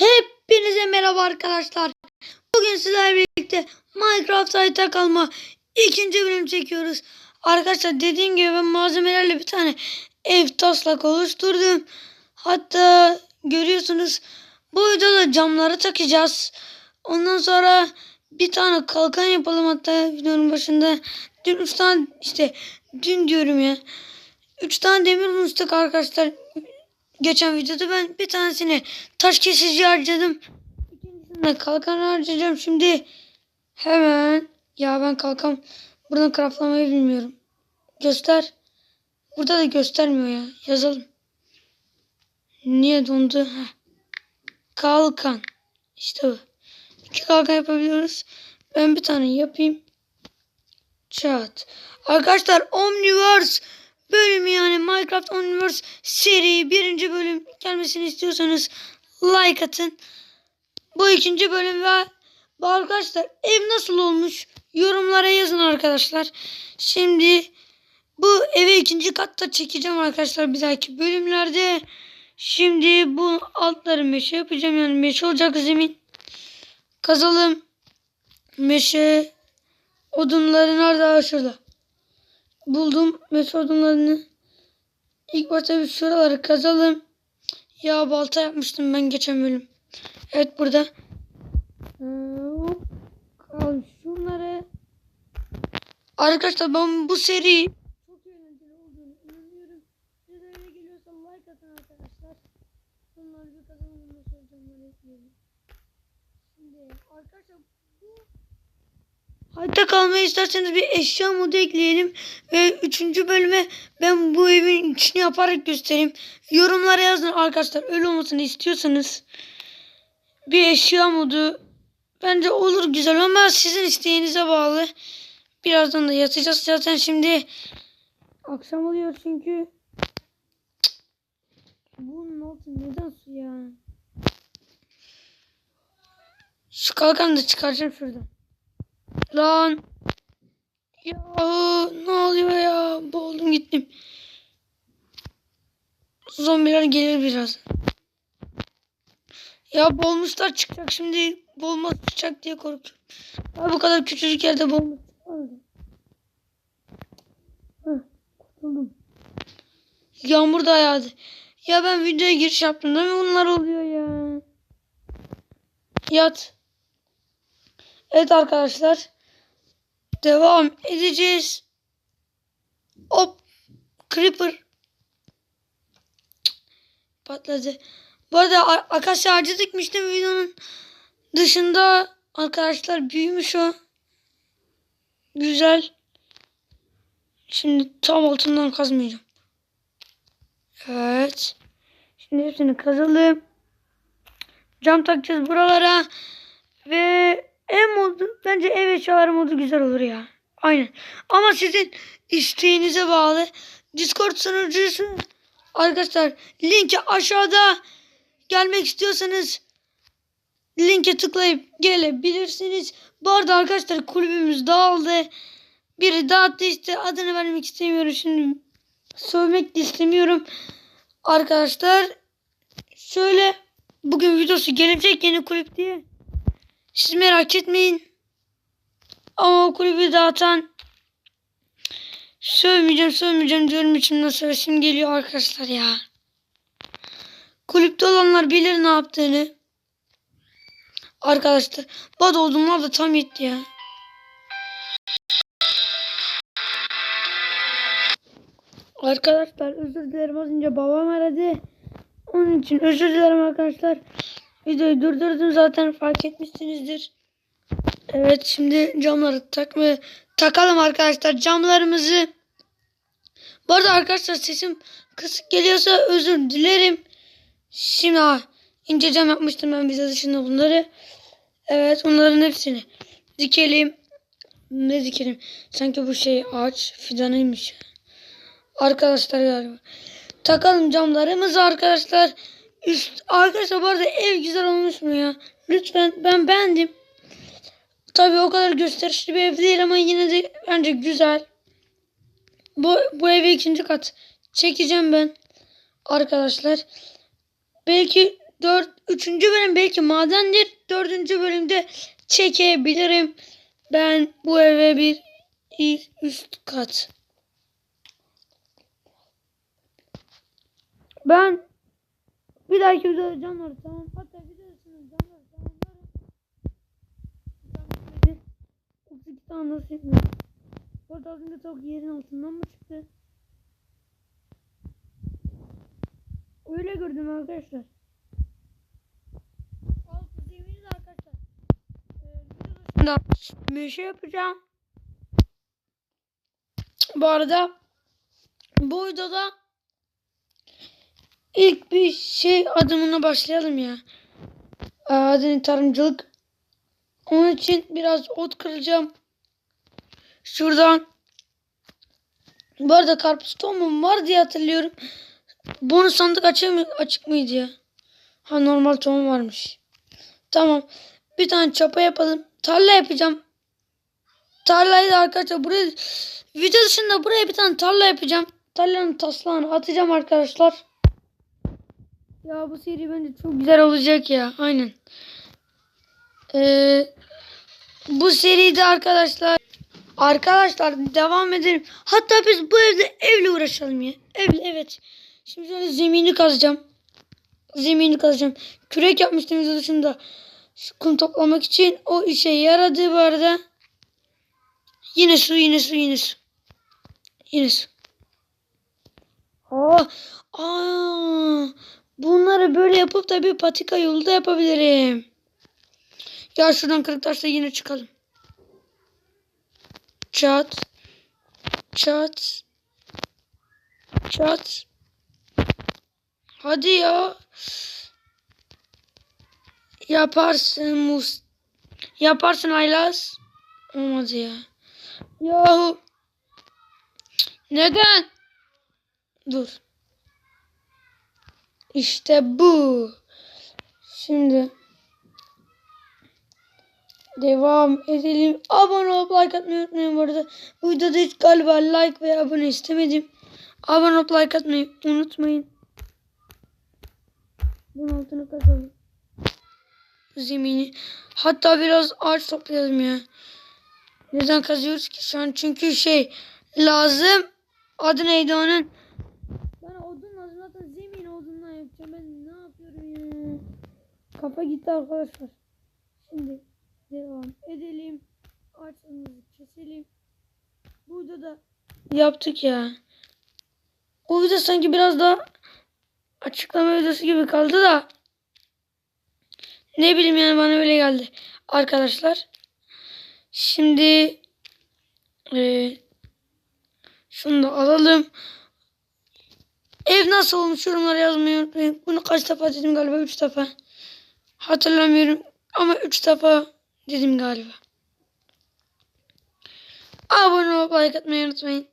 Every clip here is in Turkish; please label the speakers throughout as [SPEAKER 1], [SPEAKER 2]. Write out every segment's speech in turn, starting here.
[SPEAKER 1] Hepinize merhaba arkadaşlar. Bugün sizlerle birlikte Minecraft harita kalma ikinci bölüm çekiyoruz. Arkadaşlar dediğim gibi ben malzemelerle bir tane ev taslak oluşturdum. Hatta görüyorsunuz bu videoda camları takacağız. Ondan sonra bir tane kalkan yapalım hatta videonun başında. Dün üç tane işte dün diyorum ya. Üç tane demir bulmuştuk arkadaşlar. Geçen videoda ben bir tanesini taş kesici harcadım. İkincisinde kalkan harcayacağım. Şimdi hemen ya ben kalkan buradan craftlamayı bilmiyorum. Göster. Burada da göstermiyor ya. Yazalım. Niye dondu? Heh. Kalkan. İşte bu. İki kalkan yapabiliyoruz. Ben bir tane yapayım. Çat. Arkadaşlar Omniverse bölümü yani Minecraft Omniverse seri birinci bölüm gelmesini istiyorsanız like atın. Bu ikinci bölüm ve arkadaşlar ev nasıl olmuş yorumlara yazın arkadaşlar. Şimdi bu eve ikinci katta çekeceğim arkadaşlar bir dahaki bölümlerde. Şimdi bu altları meşe yapacağım yani meşe olacak zemin. Kazalım. Meşe odunları nerede? Şurada. Buldum meşe odunlarını. İlk başta bir şuraları kazalım. Ya balta yapmıştım ben geçen bölüm. Evet burada. Şunları. Arkadaşlar ben bu seri çok eğlenceli olduğunu inanıyorum. Size de öyle geliyorsa like atın arkadaşlar. Bunları bir kazanın nasıl olacağını ekleyelim. Şimdi arkadaşlar bu Kalmayı isterseniz bir eşya modu ekleyelim. Ve üçüncü bölüme ben bu evin içini yaparak göstereyim. Yorumlara yazın arkadaşlar öyle olmasını istiyorsanız. Bir eşya modu bence olur güzel ama sizin isteğinize bağlı. Birazdan da yatacağız zaten şimdi. Akşam oluyor çünkü. Bunun altı neden su ya? Şu kalkanı da çıkaracağım şuradan. Lan. Ya ne oluyor ya? Boğuldum gittim. Zombiler gelir biraz. Ya boğulmuşlar çıkacak şimdi. Boğulmaz çıkacak diye korkuyorum. Ya bu kadar küçücük yerde boğulmuş. Heh, kurtuldum. Yağmur da yağdı. Ya ben videoya giriş yaptım değil mi? Bunlar oluyor ya. Yat. Evet arkadaşlar. Devam edeceğiz. Hop. Creeper. Patladı. Bu arada akasya ağacı dikmiştim videonun dışında. Arkadaşlar büyümüş o. Güzel. Şimdi tam altından kazmayacağım. Evet. Şimdi hepsini kazalım. Cam takacağız buralara. Ve ev modu bence ev eşyaları modu güzel olur ya. Aynen. Ama sizin isteğinize bağlı. Discord sunucusu arkadaşlar linki aşağıda gelmek istiyorsanız linke tıklayıp gelebilirsiniz. Bu arada arkadaşlar kulübümüz dağıldı. Biri dağıttı işte adını vermek istemiyorum şimdi. Sövmek de istemiyorum. Arkadaşlar şöyle bugün videosu gelecek yeni kulüp diye. Siz merak etmeyin. Ama o kulübü dağıtan sövmeyeceğim sövmeyeceğim diyorum içimden söylesim geliyor arkadaşlar ya. Kulüpte olanlar bilir ne yaptığını. Arkadaşlar bad odunlar da tam yetti ya. Arkadaşlar özür dilerim az önce babam aradı. Onun için özür dilerim arkadaşlar. Videoyu durdurdum zaten fark etmişsinizdir. Evet şimdi camları takma takalım arkadaşlar camlarımızı. Bu arada arkadaşlar sesim kısık geliyorsa özür dilerim. Şimdi ha, ince cam yapmıştım ben bize dışında bunları. Evet onların hepsini dikelim. Ne dikelim? Sanki bu şey ağaç fidanıymış. Arkadaşlar galiba. Takalım camlarımızı arkadaşlar. Üst, arkadaşlar bu arada ev güzel olmuş mu ya? Lütfen ben beğendim. Tabii o kadar gösterişli bir ev değil ama yine de bence güzel. Bu, bu evi ikinci kat çekeceğim ben. Arkadaşlar. Belki Dört, üçüncü bölüm belki madendir. Dördüncü bölümde çekebilirim. Ben bu eve bir ilk üst kat. Ben bir dahaki videoda canları tamam. Hatta videosunu tamamlarım. Tamam, 32 tane nasıl yapıyorum? Bu arada az önce tavuk yerin altından mı çıktı? Öyle gördüm arkadaşlar. De arkadaşlar. Ee, bir şey yapacağım. Bu arada bu videoda ilk bir şey adımına başlayalım ya. Adını tarımcılık. Onun için biraz ot kıracağım. Şuradan. Bu arada karpuz tohumum var diye hatırlıyorum. Bonus sandık açık, mı, açık mıydı ya? Ha normal tohum varmış. Tamam. Bir tane çapa yapalım. Tarla yapacağım. Tarlayı da arkadaşlar buraya video dışında buraya bir tane tarla yapacağım. Tarlanın taslağını atacağım arkadaşlar. Ya bu seri bence çok güzel olacak ya. Aynen. Ee, bu seride arkadaşlar arkadaşlar devam edelim. Hatta biz bu evde evle uğraşalım ya. Evle evet. Şimdi şöyle zemini kazacağım. Zemini kazacağım. Kürek yapmıştım dışında. Kum toplamak için o işe yaradı bu arada. Yine su yine su yine su. Yine su. Aa, aa, bunları böyle yapıp da bir patika yolu da yapabilirim. Ya şuradan kırık taşla yine çıkalım. Çat. Çat. Çat. Hadi ya. Yaparsın Mus. Yaparsın Aylas. Olmadı ya. Yahu. Neden? Dur. İşte bu. Şimdi devam edelim. Abone olup like atmayı unutmayın bu arada. Bu videoda hiç galiba like ve abone istemedim. Abone olup like atmayı unutmayın. Bunun altını kazalım. Zemini. Hatta biraz ağaç toplayalım ya. Neden kazıyoruz ki şu an? Çünkü şey lazım. Adı neydi onun? Ben odun lazım. Zaten zemin Ben ne yapıyorum ya? Kafa gitti arkadaşlar. Şimdi devam edelim. Ağaçlarımızı keselim. Burada da yaptık ya. Bu video sanki biraz daha açıklama videosu gibi kaldı da. Ne bileyim yani bana öyle geldi. Arkadaşlar. Şimdi e, şunu da alalım. Ev nasıl olmuş yorumlara yazmayı unutmayın. Bunu kaç defa dedim galiba 3 defa. Hatırlamıyorum ama 3 defa dedim galiba. Abone olup like atmayı unutmayın.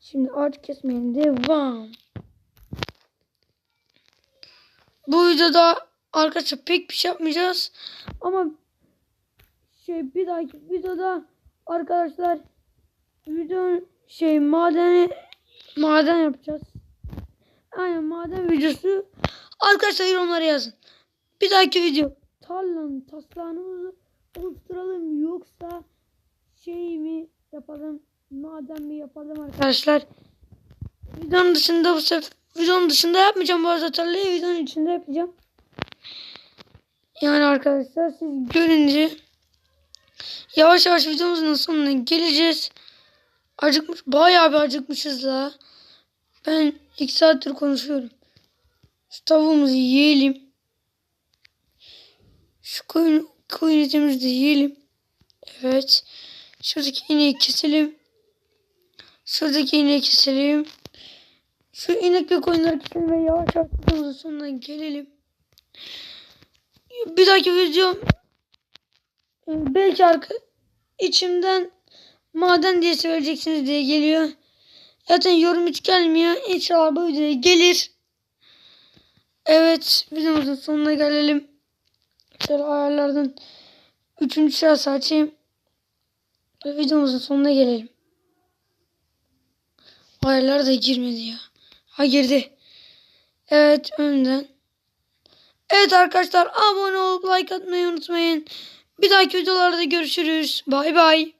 [SPEAKER 1] Şimdi ağaç kesmeye devam. Bu videoda arkadaşlar pek bir şey yapmayacağız. Ama şey bir dahaki videoda arkadaşlar video şey madeni maden yapacağız. Aynen maden videosu. Arkadaşlar yorumlara yazın. Bir dahaki video tarlanın taslağını oluşturalım yoksa şey mi yapalım maden mi yapalım arkadaşlar. Videonun dışında bu sefer videonun dışında yapmayacağım bu arada tarlayı videonun içinde yapacağım. Yani arkadaşlar siz görünce yavaş yavaş videomuzun sonuna geleceğiz. Acıkmış bayağı bir acıkmışız la. Ben iki saattir konuşuyorum. Şu tavuğumuzu yiyelim. Şu koyun, koyun etimizi de yiyelim. Evet. Şuradaki ineği keselim. Şuradaki ineği keselim. Şu inek ve koyunları keselim ve yavaş yavaş videomuzun sonuna gelelim. Bir dahaki video e, belki arka içimden maden diye söyleyeceksiniz diye geliyor. Zaten yorum hiç gelmiyor. İnşallah bu videoya gelir. Evet videomuzun sonuna gelelim. Şöyle ayarlardan üçüncü şahsı açayım. Videomuzun sonuna gelelim. Ayarlar da girmedi ya. Ha girdi. Evet önden. Evet arkadaşlar abone olup like atmayı unutmayın. Bir dahaki videolarda görüşürüz. Bay bay.